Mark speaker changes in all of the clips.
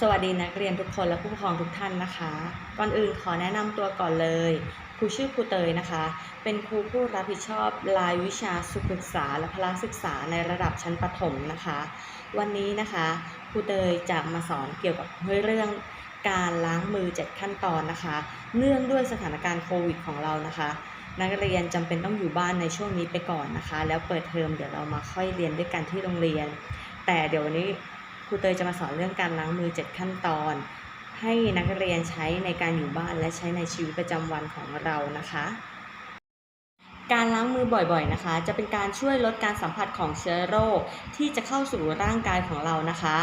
Speaker 1: สวัสดีนักเรียนทุกคนและผู้ปกครองทุกท่านนะคะ ก่อนอื่นขอแนะนำตัวก่อนเลย ครูชื่อครูเตยนะคะ เป็นครูผู้รับผิดชอบรายวิชาสุขศึกษาและพละศึกษาในระดับชั้นประถมนะคะ วันนี้นะคะครูเตยจะมาสอนเกี่ยวกับเรื่องการล้างมือเจ็ดขั้นตอนนะคะ เนื่องด้วยสถานการณ์โควิดของเรานะคะ นักเรียนจำเป็นต้องอยู่บ้านในช่วงนี้ไปก่อนนะคะ แล้วเปิดเทอมเดี๋ยวเรามาค่อยเรียนด้วยกันที่โรงเรียน แต่เดี๋ยววันนี้ ครูเตยจะมาสอนเรื่องการล้างมือ 7 ขั้นตอน ให้นักเรียนใช้ในการอยู่บ้านและใช้ในชีวิตประจำวันของเรานะคะ การล้างมือบ่อยๆนะคะ จะเป็นการช่วยลดการสัมผัสของเชื้อโรคที่จะเข้าสู่ร่างกายของเรานะคะ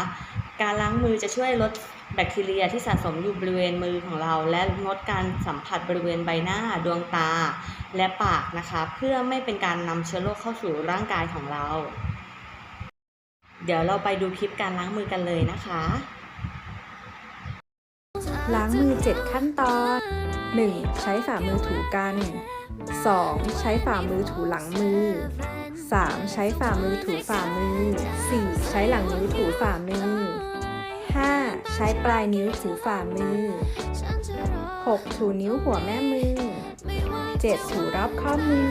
Speaker 1: การล้างมือจะช่วยลดแบคทีเรียที่สะสมอยู่บริเวณมือของเรา และงดการสัมผัสบริเวณใบหน้าดวงตา และปากนะคะ เพื่อไม่เป็นการนำเชื้อโรคเข้าสู่ร่างกายของเรา เดี๋ยวเราไปดูคลิปการล้างมือกันเลยนะคะ
Speaker 2: ล้างมือ 7 ขั้นตอน 1. ใช้ฝ่ามือถูกัน 2. ใช้ฝ่ามือถูหลังมือ 3. ใช้ฝ่ามือถูฝ่ามือ 4. ใช้หลังมือถูฝ่ามือ 5. ใช้ปลายนิ้วถูฝ่ามือ 6. ถูนิ้วหัวแม่มือ 7. ถูรอบข้อมือ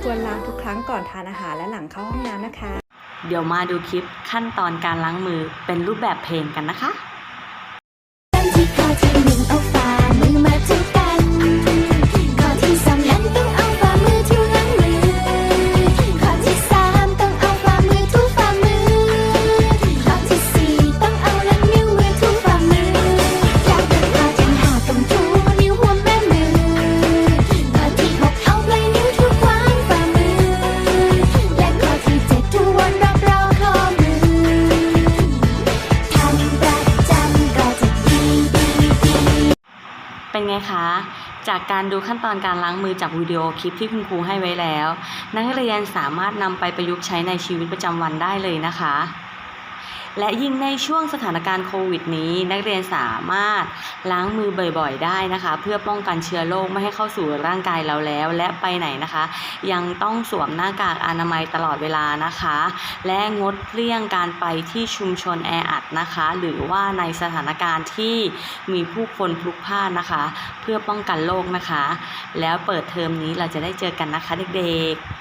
Speaker 2: ควรล้างทุกครั้งก่อนทานอาหารและหลังเข้าห้องน้ำนะคะ
Speaker 1: เดี๋ยวมาดูคลิปขั้นตอนการล้างมือเป็นรูปแบบเพลงกันนะคะ เป็นไงคะ จากการดูขั้นตอนการล้างมือจากวิดีโอคลิปที่คุณครูให้ไว้แล้ว นักเรียนสามารถนำไปประยุกต์ใช้ในชีวิตประจำวันได้เลยนะคะ และยิ่งในช่วงสถานการณ์โควิดนี้ นักเรียนสามารถล้างมือบ่อยๆ ได้นะคะ เพื่อป้องกันเชื้อโรคไม่ให้เข้าสู่ร่างกายเราแล้ว และไปไหนนะคะ ยังต้องสวมหน้ากากอนามัยตลอดเวลานะคะ และงดเลี่ยงการไปที่ชุมชนแออัดนะคะ หรือว่าในสถานการณ์ที่มีผู้คนพลุกพล่านนะคะ เพื่อป้องกันโรคนะคะ แล้วเปิดเทอมนี้เราจะได้เจอกันนะคะเด็กๆ